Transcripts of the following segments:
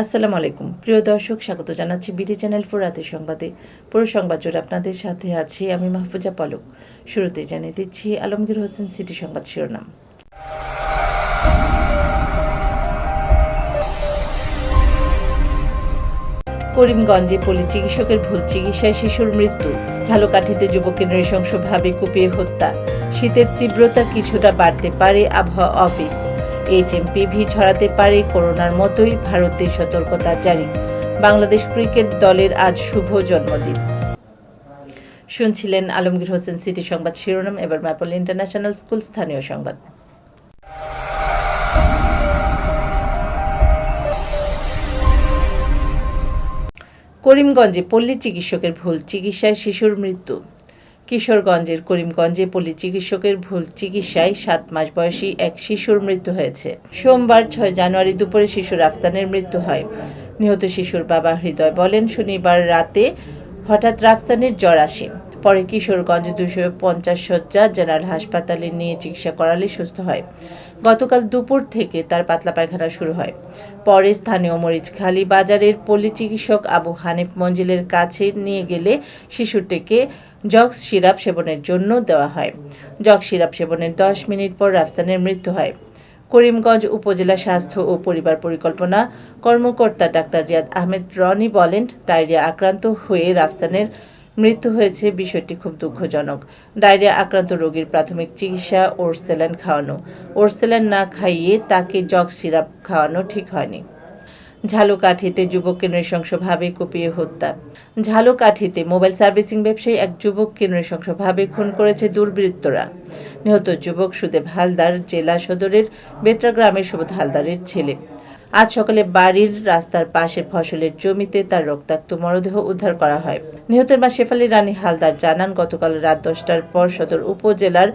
আসসালামু আলাইকুম। প্রিয় দর্শক, স্বাগত জানাচ্ছি বিডি চ্যানেল ফোর রাতের সংবাদে। পুরো সংবাদ জুড়ে আপনাদের সাথে আছি আমি মাহফুজা পলক। শুরুতে জানিয়ে দিচ্ছি আলমগীর হোসেন সিটি সংবাদ শিরোনাম। করিমগঞ্জে পলি চিকিৎসকের ভুল চিকিৎসায় শিশুর মৃত্যু। ঝালকাঠিতে যুবকের নৃশংসভাবে কুপিয়ে হত্যা। শীতের তীব্রতা কিছুটা বাড়তে পারে আবহাওয়া অফিস। এইচএমপিভি ছড়াতে পারে করোনার মতোই ভারতের সতর্কতা জারি। বাংলাদেশ ক্রিকেট দলের আজ শুভ জন্মদিন। শুনছিলেন আলমগীর হোসেন সিটি সংবাদ শিরোনাম, এবার ম্যাপল ইন্টারন্যাশনাল স্কুল স্থানীয় সংবাদ। করিমগঞ্জে পল্লী চিকিৎসকের ভুল, চিকিৎসায় শিশুর মৃত্যু। কিশোরগঞ্জের করিমগঞ্জে পল্লী চিকিৎসকের ভুল চিকিৎসায় সাত মাস বয়সী এক শিশুর মৃত্যু হয়েছে। সোমবার ছয় জানুয়ারি দুপুরে শিশুর আফসানের মৃত্যু হয়। নিহত শিশুর বাবা হৃদয় বলেন, শনিবার রাতে হঠাৎ রাফসানের জ্বর আসে। পরে কিশোরগঞ্জ দুশো পঞ্চাশ শয্যা জেনারেল হাসপাতালে নিয়ে চিকিৎসা করালে সুস্থ হয়। গতকাল দুপুর থেকে তার পাতলা পায়খানা শুরু হয়। পরে স্থানীয় মরিচখালী বাজারের পল্লী চিকিৎসক আবু হানিফ মঞ্জিলের কাছে নিয়ে গেলে শিশুটিকে জক্স সিরাপ সেবনের জন্য দেওয়া হয়। জক্স সিরাপ সেবনের দশ মিনিট পর রাফসানের মৃত্যু হয়। করিমগঞ্জ উপজেলা স্বাস্থ্য ও পরিবার পরিকল্পনা কর্মকর্তা ডাক্তার রিয়াদ আহমেদ রনি বলেন, ডায়রিয়া আক্রান্ত হয়ে রাফসানের মৃত্যু হয়েছে, বিষয়টি খুব দুঃখজনক। ডায়রিয়া আক্রান্ত রোগীর প্রাথমিক চিকিৎসা ওরসেলেন খাওয়ানো। ওরসেলেন না খাইয়ে তাকে জগ সিরাপ খাওয়ানো ঠিক হয়নি। ঝালকাঠিতে যুবককে নৃশংসভাবে কুপিয়ে হত্যা। ঝালকাঠিতে মোবাইল সার্ভিসিং ব্যবসায়ী এক যুবককে নৃশংসভাবে খুন করেছে দুর্বৃত্তরা। নিহত যুবক সুদেব হালদার জেলা সদরের বেত্রা গ্রামের সুবোধ হালদারের ছেলে। আজ সকালে বাড়ির রাস্তার পাশে ফসলের জমিতে তার রক্তাক্ত মরদেহ উদ্ধার করা হয়। নিহতের মা শেফালি রানী হালদার জানান, গতকাল রাত দশটার পর সদর উপজেলার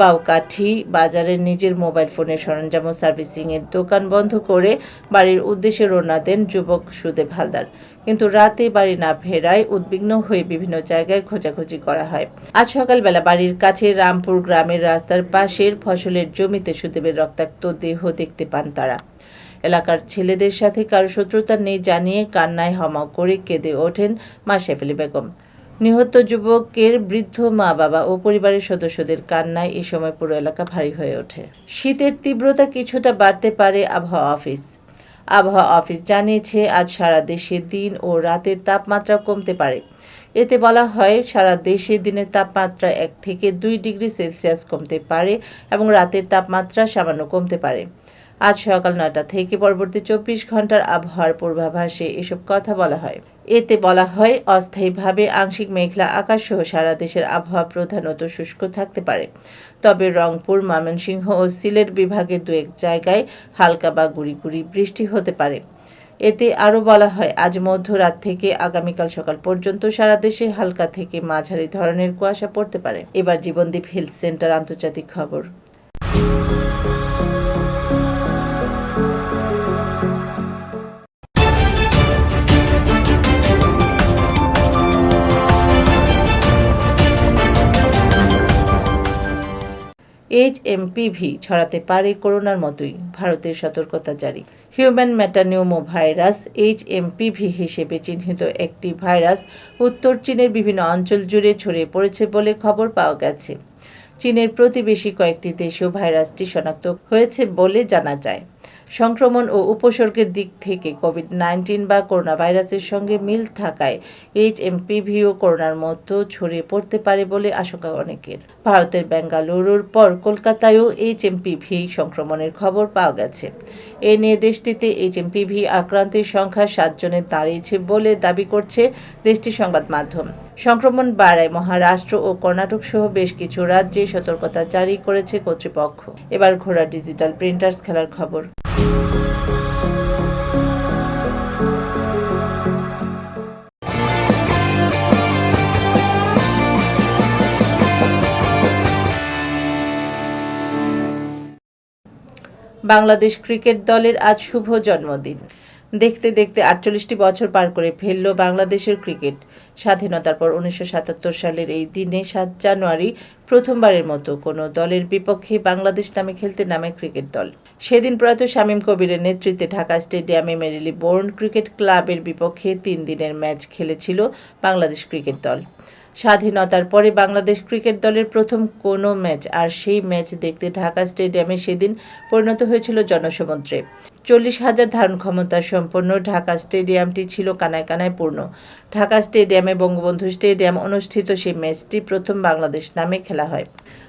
বাউকাঠি বাজারে নিজের মোবাইল ফোনের সরঞ্জাম ও সার্ভিসিং এর দোকান বন্ধ করে বাড়ির উদ্দেশ্যে রওনা দেন যুবক সুদেব হালদার। কিন্তু রাতে বাড়ি না ফেরায় উদ্বিগ্ন হয়ে বিভিন্ন জায়গায় খোঁজাখুঁজি করা হয়। আজ সকালবেলা বাড়ির কাছে রামপুর গ্রামের রাস্তার পাশের ফসলের জমিতে সুদেবের রক্তাক্ত দেহ দেখতে পান তারা। এলাকার ছেলেদের সাথে কারও শত্রুতা নেই জানিয়ে কান্নায় হমা করে কেঁদে ওঠেন মা শেফালি বেগম। নিহত যুবকের বৃদ্ধ মা বাবা ও পরিবারের সদস্যদের কান্নায় এ সময় পুরো এলাকা ভারী হয়ে ওঠে। শীতের তীব্রতা কিছুটা বাড়তে পারে আবহাওয়া অফিস। আবহাওয়া অফিস জানিয়েছে, আজ সারা দেশে দিন ও রাতের তাপমাত্রা কমতে পারে। এতে বলা হয়, সারা দেশে দিনের তাপমাত্রা এক থেকে দুই ডিগ্রি সেলসিয়াস কমতে পারে এবং রাতের তাপমাত্রা সামান্য কমতে পারে। আজ সকাল নয়টা থেকে পরবর্তী চব্বিশ ঘণ্টার আবহাওয়ার পূর্বাভাসে এসব কথা বলা হয়। এতে বলা হয়, অস্থায়ীভাবে আংশিক মেঘলা আকাশ সহ সারা দেশের আবহাওয়া প্রধানত শুষ্ক থাকতে পারে। তবে রংপুর, ময়মনসিংহ ও সিলেট বিভাগের দু এক জায়গায় হালকা বা গুড়ি বৃষ্টি হতে পারে। এতে আরও বলা হয়, আজ মধ্যরাত থেকে আগামীকাল সকাল পর্যন্ত সারা দেশে হালকা থেকে মাঝারি ধরনের কুয়াশা পড়তে পারে। এবার জীবনদীপ হেলথ সেন্টার আন্তর্জাতিক খবর। এইচএমপিভি ছড়াতে পারে করোনার মতোই। ভারতের সতর্কতা জারি। Human metapneumovirus H HMPV হিসেবে চিহ্নিত একটি ভাইরাস উত্তর চীনের বিভিন্ন অঞ্চল জুড়ে ছড়িয়ে পড়েছে বলে খবর পাওয়া গেছে। চীনের প্রতিবেশী কয়েকটি দেশেও ভাইরাসটি শনাক্ত হয়েছে বলে জানা যায়। সংক্রমণ ও উপসর্গের দিক থেকে কোভিড নাইন্টিন বা করোনা ভাইরাসের সঙ্গে মিল থাকায় এইচএমপিভিও করোনার মতো ছড়িয়ে পড়তে পারে বলে আশঙ্কা অনেকের। ভারতের বেঙ্গালুরুর পর কলকাতায়ও এইচএমপিভি সংক্রমণের খবর পাওয়া গেছে। এ নিয়ে দেশটিতে এইচএমপিভি আক্রান্তের সংখ্যা সাতজনে দাঁড়িয়েছে বলে দাবি করছে দেশটির সংবাদ মাধ্যম। সংক্রমণ বাড়ায় মহারাষ্ট্র ও কর্ণাটক সহ বেশ কিছু রাজ্যে সতর্কতা জারি করেছে কর্তৃপক্ষ। এবার ঘোড়া ডিজিটাল প্রিন্টার্স খেলার খবর। বাংলাদেশ ক্রিকেট দলের আজ শুভ জন্মদিন। দেখতে দেখতে আটচল্লিশটি বছর পার করে ফেলল বাংলাদেশের ক্রিকেট। স্বাধীনতার পর উনিশশো সাতাত্তর সালের এই দিনে সাত জানুয়ারি প্রথমবারের মতো কোনো দলের বিপক্ষে বাংলাদেশ নামে খেলতে নামে ক্রিকেট দল। সেদিন প্রয়াত শামীম কবিরের নেতৃত্বে ঢাকা স্টেডিয়ামে মেরিলি বোর্ন ক্রিকেট ক্লাবের বিপক্ষে তিন দিনের ম্যাচ খেলেছিল বাংলাদেশ ক্রিকেট দল। স্বাধীনতার পরে বাংলাদেশ ক্রিকেট দলের প্রথম কোনো ম্যাচ, আর সেই ম্যাচ দেখতে ঢাকা স্টেডিয়ামে সেদিন পরিণত হয়েছিল জনসমুদ্রে। চল্লিশ হাজার ধারণ ক্ষমতা সম্পন্ন ঢাকা স্টেডিয়ামটি ছিল কানায় কানায় পূর্ণ। ঢাকা স্টেডিয়ামে বঙ্গবন্ধু স্টেডিয়াম অনুষ্ঠিত সেই ম্যাচটি প্রথম বাংলাদেশ নামে খেলা হয়।